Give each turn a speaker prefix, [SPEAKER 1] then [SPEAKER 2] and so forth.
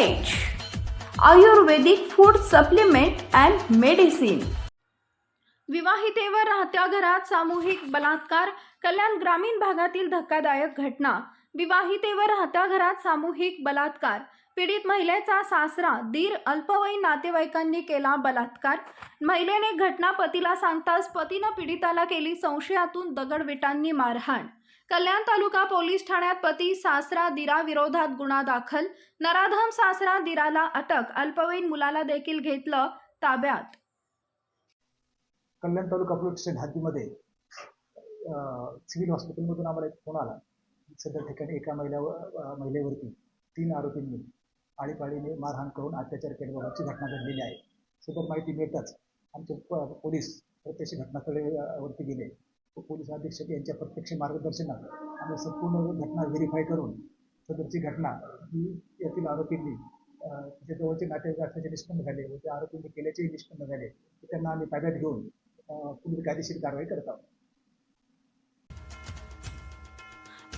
[SPEAKER 1] H Ayurvedic food supplement and medicine विवाहितेवर राहत्या घरात सामूहिक बलात्कार कल्याण ग्रामीण भागातील धक्कादायक घटना. विवाहितेवर राहत्या घरात सामूहिक बलात्कार. पीडित महिलेचा सासरा दीर अल्पवयीन नातेवाईकांनी केला बलात्कार. महिलेने घटना पतीला सांगताच पतीनं पीडिताला केली संशयातून दगडविटांनी मारहाण. कल्याण तालुका पोलीस ठाण्यात पती सासरा दिरा विरोधात गुन्हा दाखल. नराधम सासरा दिराला अटक अल्पवयीन मुलाला देखील घेतलं ताब्यात.
[SPEAKER 2] कल्याण तालुका पोलीस हद्दीमध्ये सिव्हिल हॉस्पिटलमधून आम्हाला एक फोन आला. सदर ठिकाणी एका महिलावर महिलेवरती तीन आरोपींनी आळीपाळीने मारहाण करून अत्याचार केल्याबाबतची घटना घडलेली आहे. सदर माहिती मिळताच आमचे प- पोलीस प्रत्यक्ष घटनास्थळी वरती गेले. पोलीस अधीक्षक यांच्या प्रत्यक्ष मार्गदर्शनात आम्ही संपूर्ण घटना व्हेरीफाय करून सदरची घटना ही यातील आरोपींनी जे जवळचे नातेवाईक असल्याचे निष्पन्न झाले व त्या आरोपींनी केल्याचेही निष्पन्न झाले. त्यांना आम्ही ताब्यात घेऊन पुढील कायदेशीर कारवाई करत आहोत.